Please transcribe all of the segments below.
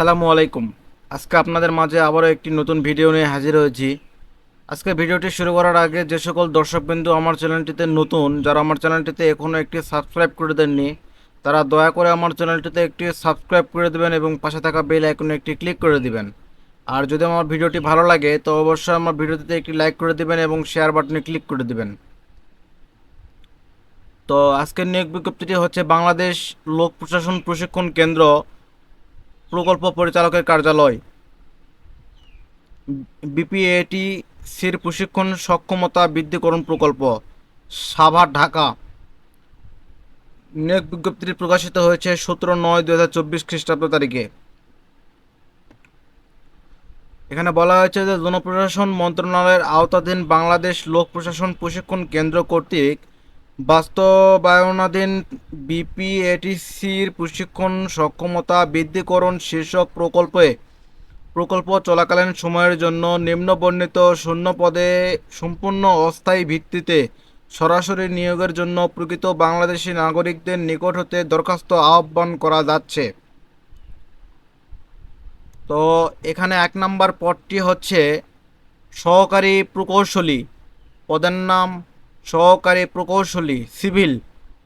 আসসালামু আলাইকুম। আজকে আপনাদের মাঝে আবারও একটি নতুন ভিডিও নিয়ে হাজির হয়েছি। আজকে ভিডিওটি শুরু করার আগে যে সকল দর্শকবিন্দু আমার চ্যানেলটিতে নতুন, যারা আমার চ্যানেলটিতে এখনও একটি সাবস্ক্রাইব করে দেননি, তারা দয়া করে আমার চ্যানেলটিতে একটি সাবস্ক্রাইব করে দেবেন এবং পাশে থাকা বেল আইকনে একটি ক্লিক করে দিবেন। আর যদি আমার ভিডিওটি ভালো লাগে, তো অবশ্যই আমার ভিডিওটিতে একটি লাইক করে দিবেন এবং শেয়ার বাটনে ক্লিক করে দিবেন। তো আজকের নিয়োগ বিজ্ঞপ্তিটি হচ্ছে বাংলাদেশ লোক প্রশাসন প্রশিক্ষণ কেন্দ্র প্রকল্প পরিচালকের কার্যালয়। বিপিএটি সির প্রশিক্ষণ সক্ষমতা বৃদ্ধিকরণ প্রকল্প, সাভার, ঢাকা। নিয়োগ বিজ্ঞপ্তিটি প্রকাশিত হয়েছে সতেরো নয় দু হাজার চব্বিশ খ্রিস্টাব্দ তারিখে। এখানে বলা হয়েছে যে জনপ্রশাসন মন্ত্রণালয়ের আওতাধীন বাংলাদেশ লোক প্রশাসন প্রশিক্ষণ কেন্দ্র কর্তৃক বাস্তবায়নাধীন বিপিএটিসির প্রশিক্ষণ সক্ষমতা বৃদ্ধিকরণ শীর্ষক প্রকল্পে প্রকল্প চলাকালীন সময়ের জন্য নিম্নবর্ণিত শূন্য পদে সম্পূর্ণ অস্থায়ী ভিত্তিতে সরাসরি নিয়োগের জন্য প্রকৃত বাংলাদেশি নাগরিকদের নিকট হতে দরখাস্ত আহ্বান করা যাচ্ছে। তো এখানে এক নাম্বার পদটি হচ্ছে সহকারী প্রকৌশলী। পদের নাম সহকারী প্রকৌশলী, সিভিল,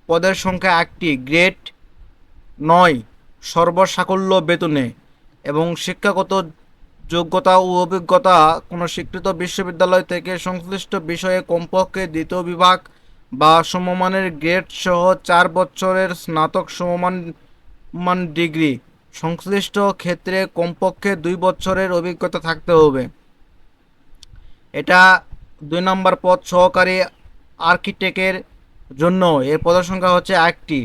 পদের সংখ্যা একটি, গ্রেড নয়, সর্বসাকল্য বেতনে এবং শিক্ষাগত যোগ্যতা ও অভিজ্ঞতা কোনো স্বীকৃত বিশ্ববিদ্যালয় থেকে সংশ্লিষ্ট বিষয়ে কমপক্ষে দ্বিতীয় বিভাগ বা সমমানের গ্রেড সহ চার বছরের স্নাতক সমমান মান ডিগ্রি। সংশ্লিষ্ট ক্ষেত্রে কমপক্ষে দুই বছরের অভিজ্ঞতা থাকতে হবে। এটা দুই নম্বর পদ সহকারী আর্কিটেক্টের জন্য। এর পদের সংখ্যা হচ্ছে একটি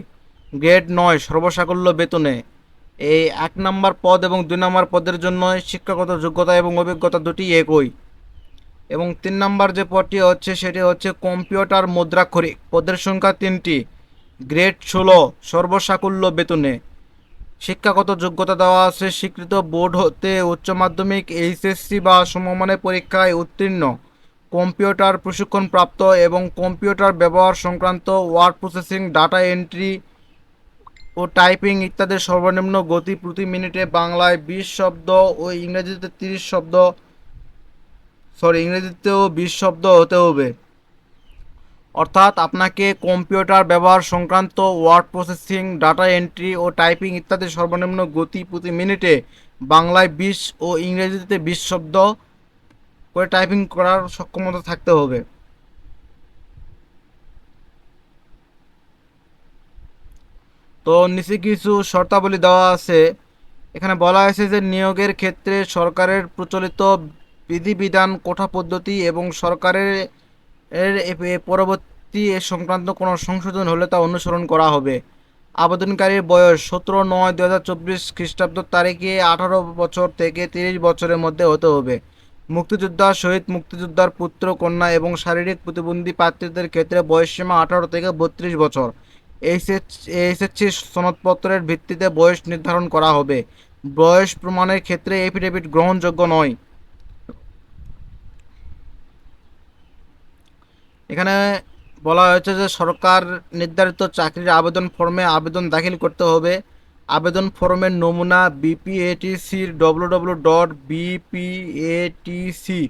গ্রেড নয়, সর্বসাকল্য বেতনে। এই এক নম্বর পদ এবং দুই নম্বর পদের জন্য শিক্ষাগত যোগ্যতা এবং অভিজ্ঞতা দুটি একই। এবং তিন নম্বর যে পদটি হচ্ছে, সেটি হচ্ছে কম্পিউটার মুদ্রাক্ষরিক। পদের সংখ্যা তিনটি। গ্রেড ষোলো, সর্বসাকুল্য বেতনে। শিক্ষাগত যোগ্যতা দেওয়া আছে, স্বীকৃত বোর্ড হতে উচ্চ মাধ্যমিক, এইচএসসি বা সমমানের পরীক্ষায় উত্তীর্ণ। কম্পিউটার প্রশিক্ষণপ্রাপ্ত এবং কম্পিউটার ব্যবহার সংক্রান্ত ওয়ার্ড প্রসেসিং, ডাটা এন্ট্রি ও টাইপিং ইত্যাদির সর্বনিম্ন গতি প্রতি মিনিটে বাংলায় বিশ শব্দ ও ইংরেজিতে তিরিশ শব্দ সরি ইংরেজিতেও বিশ শব্দ হতে হবে। অর্থাৎ আপনাকে কম্পিউটার ব্যবহার সংক্রান্ত ওয়ার্ড প্রসেসিং, ডাটা এন্ট্রি ও টাইপিং ইত্যাদি সর্বনিম্ন গতি প্রতি মিনিটে বাংলায় বিশ ও ইংরেজিতে বিশ শব্দ করে টাইপিং করার সক্ষমতা থাকতে হবে। তো নিচে কিছু শর্তাবলী দেওয়া আছে। এখানে বলা হয়েছে যে নিয়োগের ক্ষেত্রে সরকারের প্রচলিত বিধিবিধান, কোঠা পদ্ধতি এবং সরকারের এর পরবর্তী এ সংক্রান্ত কোনো সংশোধন হলে তা অনুসরণ করা হবে। আবেদনকারীর বয়স সতেরো নয় দু হাজার চব্বিশ খ্রিস্টাব্দ তারিখে আঠারো বছর থেকে তিরিশ বছরের মধ্যে হতে হবে। মুক্তিযোদ্ধা শহীদ মুক্তিযোদ্ধার পুত্র, কন্যা এবং শারীরিক প্রতিবন্ধী প্রার্থীদের ক্ষেত্রে বয়সসীমা আঠারো থেকে বত্রিশ বছর। এইচএস এইচএসসি সনদপত্রের ভিত্তিতে বয়স নির্ধারণ করা হবে। বয়স প্রমাণের ক্ষেত্রে এফিডেভিট গ্রহণযোগ্য নয়। এখানে বলা হয়েছে যে সরকার নির্ধারিত চাকরির আবেদন ফর্মে আবেদন দাখিল করতে হবে। আবেদন ফর্মের নমুনা বিপিএটিসির W W dot BPATC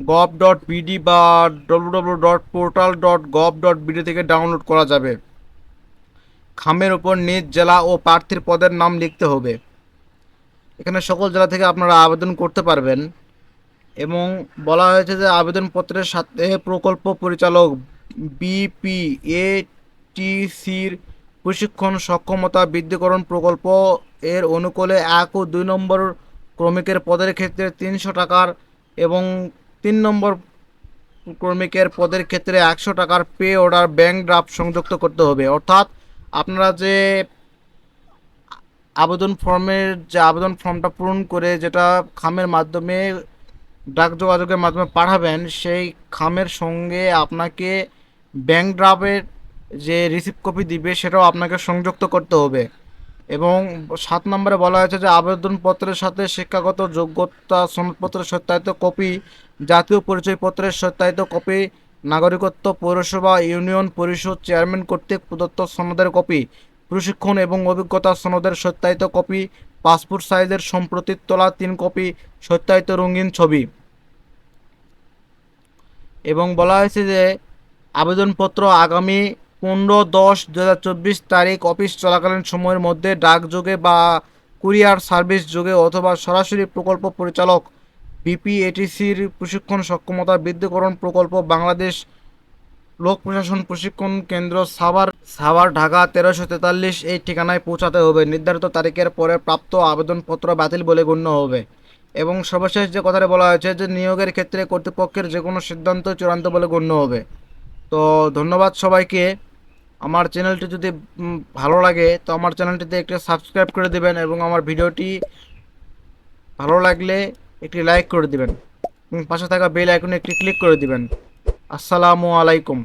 gov dot BD বা W W dot portal dot gov dot BD থেকে ডাউনলোড করা যাবে। খামের উপর নিজ জেলা ও প্রার্থীর পদের নাম লিখতে হবে। এখানে সকল জেলা থেকে আপনারা আবেদন করতে পারবেন এবং বলা হয়েছে যে আবেদনপত্রের সাথে প্রকল্প পরিচালক বিপিএটিসির প্রশিক্ষণ সক্ষমতা বৃদ্ধিকরণ প্রকল্প এর অনুকূলে এক ও দুই নম্বর ক্রমিকের পদের ক্ষেত্রে তিনশো টাকার এবং তিন নম্বর ক্রমিকের পদের ক্ষেত্রে একশো টাকার পে অর্ডার ব্যাংক ড্রাফট সংযুক্ত করতে হবে। অর্থাৎ আপনারা যে আবেদন ফর্মের, যে আবেদন ফর্মটা পূরণ করে যেটা খামের মাধ্যমে, ডাক যোগাযোগের মাধ্যমে পাঠাবেন, সেই খামের সঙ্গে আপনাকে ব্যাংক ড্রাফের যে রিসিপ্ট কপি দিবে, সেটাও আপনাকে সংযুক্ত করতে হবে। এবং সাত নম্বরে বলা হয়েছে যে, আবেদনপত্রের সাথে শিক্ষাগত যোগ্যতা সনদপত্রের সত্যায়িত কপি জাতীয় পরিচয়পত্রের সত্যায়িত কপি নাগরিকত্ব পৌরসভা ইউনিয়ন পরিষদ চেয়ারম্যান কর্তৃক প্রদত্ত সনদের কপি প্রশিক্ষণ এবং অভিজ্ঞতা সনদের সত্যায়িত কপি পাসপোর্ট সাইজের সম্প্রতি তোলা তিন কপি সত্যায়িত রঙিন ছবি। এবং বলা হয়েছে যে, আবেদনপত্র আগামী পনেরো দশ দু হাজার চব্বিশ তারিখ অফিস চলাকালীন সময়ের মধ্যে ডাকযোগে বা কুরিয়ার সার্ভিস যোগে অথবা সরাসরি প্রকল্প পরিচালক, বিপিএটিসির প্রশিক্ষণ সক্ষমতা বৃদ্ধিকরণ প্রকল্প, বাংলাদেশ লোক প্রশাসন প্রশিক্ষণ কেন্দ্র সাভার সাভার, ঢাকা, তেরোশো তেতাল্লিশ এই ঠিকানায় পৌঁছাতে হবে। নির্ধারিত তারিখের পরে প্রাপ্ত আবেদনপত্র বাতিল বলে গণ্য হবে। এবং সর্বশেষ যে কথাটা বলা হয়েছে যে নিয়োগের ক্ষেত্রে কর্তৃপক্ষের যে কোনো সিদ্ধান্ত চূড়ান্ত বলে গণ্য হবে। তো ধন্যবাদ সবাইকে। আমার চ্যানেলটি যদি ভালো লাগে, তো আমার চ্যানেলটিতে একটি সাবস্ক্রাইব করে দেবেন এবং আমার ভিডিওটি ভালো লাগলে একটি লাইক করে দেবেন। এবং পাশে থাকা বেল আইকনে একটি ক্লিক করে দেবেন। আসসালামু আলাইকুম।